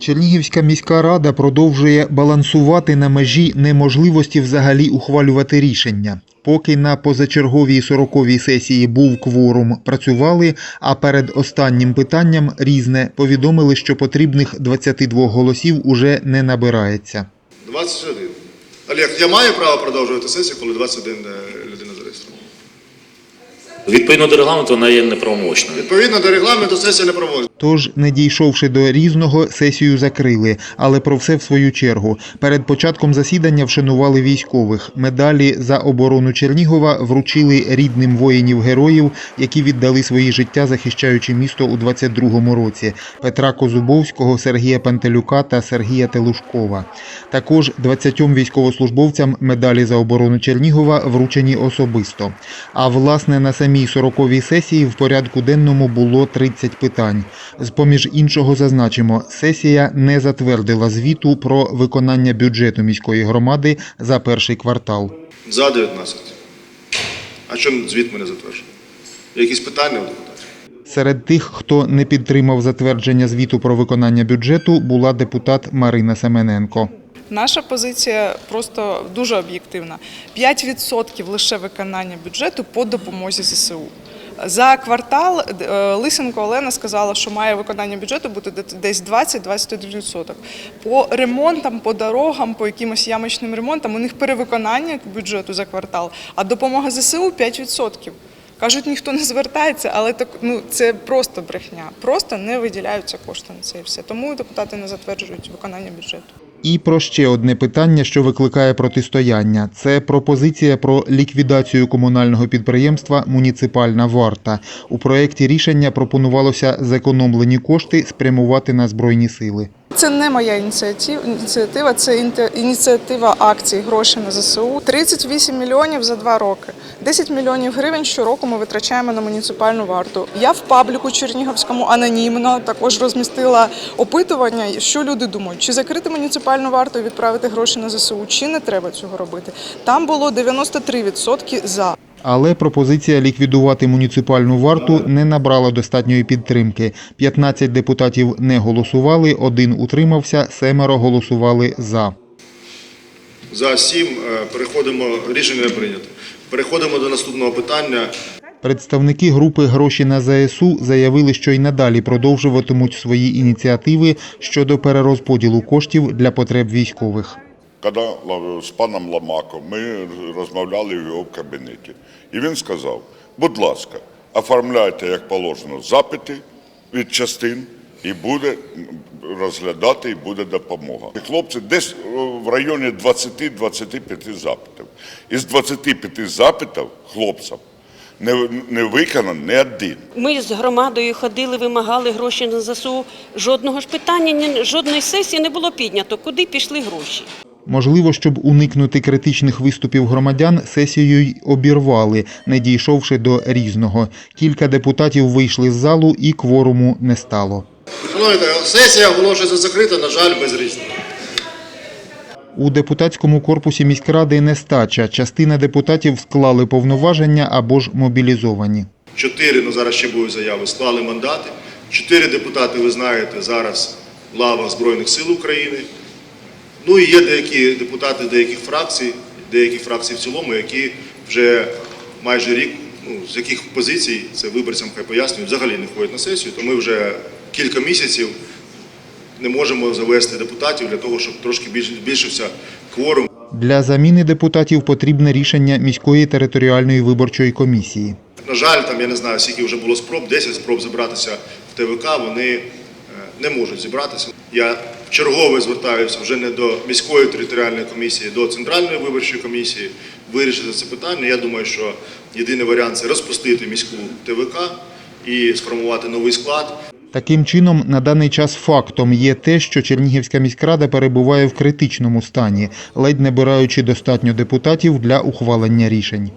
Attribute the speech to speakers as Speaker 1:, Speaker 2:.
Speaker 1: Чернігівська міська рада продовжує балансувати на межі неможливості взагалі ухвалювати рішення. Поки на позачерговій 40-й сесії був кворум, працювали, а перед останнім питанням різне повідомили, що потрібних 22 голосів уже не набирається.
Speaker 2: 21. Олег, я маю право продовжувати сесію, коли 21 людина зареєстрована.
Speaker 3: Відповідно до регламенту вона є неправомочною.
Speaker 2: Відповідно до регламенту сесія не проводиться.
Speaker 1: Тож, не дійшовши до різного, сесію закрили, але про все в свою чергу. Перед початком засідання вшанували військових. Медалі за оборону Чернігова вручили рідним воїнів-героїв, які віддали свої життя, захищаючи місто у 22-му році. Петра Козубовського, Сергія Пантелюка та Сергія Телушкова. Також 20 військовослужбовцям медалі за оборону Чернігова вручені особисто. А власне на самій 40-й сесії в порядку денному було 30 питань. З-поміж іншого зазначимо, сесія не затвердила звіту про виконання бюджету міської громади за перший квартал.
Speaker 2: За 19. А чому звіт ми не затверджуємо? Якісь питання у депутатів?
Speaker 1: Серед тих, хто не підтримав затвердження звіту про виконання бюджету, була депутат Марина Семененко.
Speaker 4: Наша позиція просто дуже об'єктивна: 5% лише виконання бюджету по допомозі ЗСУ. За квартал е, Лисенко Олена сказала, що має виконання бюджету бути десь 20-21%. По ремонтам, по дорогам, по якимось ямочним ремонтам у них перевиконання бюджету за квартал, а допомога ЗСУ 5%. Кажуть, ніхто не звертається, але так ну це просто брехня. Просто не виділяються кошти на це і все. Тому депутати не затверджують виконання бюджету.
Speaker 1: І про ще одне питання, що викликає протистояння. Це пропозиція про ліквідацію комунального підприємства Муніципальна варта. У проєкті рішення пропонувалося зекономлені кошти спрямувати на збройні сили.
Speaker 4: Це не моя ініціатива, це ініціатива акції гроші на ЗСУ. 38 мільйонів за два роки. 10 мільйонів гривень щороку ми витрачаємо на муніципальну варту. Я в пабліку Чернігівському анонімно також розмістила опитування, що люди думають, чи закрити муніципальну варту і відправити гроші на ЗСУ, чи не треба цього робити. Там було 93% за.
Speaker 1: Але пропозиція ліквідувати муніципальну варту не набрала достатньої підтримки. 15 депутатів не голосували, один утримався, семеро голосували за.
Speaker 2: За 7 переходимо, рішення не прийнято. Переходимо до наступного питання.
Speaker 1: Представники групи Гроші на ЗСУ заявили, що й надалі продовжуватимуть свої ініціативи щодо перерозподілу коштів для потреб військових.
Speaker 5: Коли з паном Ламаком ми розмовляли в його кабінеті, і він сказав: будь ласка, оформляйте як положено запити від частин, і буде розглядати, і буде допомога. Хлопці десь в районі 20-25 запитів. Із 25 запитів хлопцям не, не виконано ні один.
Speaker 6: Ми з громадою ходили, вимагали гроші на ЗСУ. Жодного ж питання, ні- жодної сесії не було піднято. Куди пішли гроші?
Speaker 1: Можливо, щоб уникнути критичних виступів громадян, сесію й обірвали, не дійшовши до різного. Кілька депутатів вийшли з залу і кворуму не стало.
Speaker 2: Сесія оголошується закрита, на жаль, без рішення.
Speaker 1: У депутатському корпусі міськради нестача. Частина депутатів склали повноваження або ж мобілізовані.
Speaker 2: Чотири, ну зараз ще будуть заяви, склали мандати. Чотири депутати, ви знаєте, зараз в лавах Збройних сил України. Ну і є деякі депутати деяких фракцій, деяких фракцій в цілому, які вже майже рік, ну з яких позицій, це виборцям хай пояснюють, взагалі не ходять на сесію, то ми вже кілька місяців не можемо завести депутатів для того, щоб трошки більш- збільшився кворум.
Speaker 1: Для заміни депутатів потрібне рішення міської територіальної виборчої комісії.
Speaker 2: На жаль, там я не знаю, скільки вже було спроб, 10 спроб зібратися в ТВК, вони е, не можуть зібратися. Я вчергове звертаюся вже не до міської територіальної комісії, до центральної виборчої комісії вирішити це питання. Я думаю, що єдиний варіант це розпустити міську ТВК і сформувати новий склад.
Speaker 1: Таким чином, на даний час фактом є те, що Чернігівська міськрада перебуває в критичному стані, ледь не бираючи достатньо депутатів для ухвалення рішень.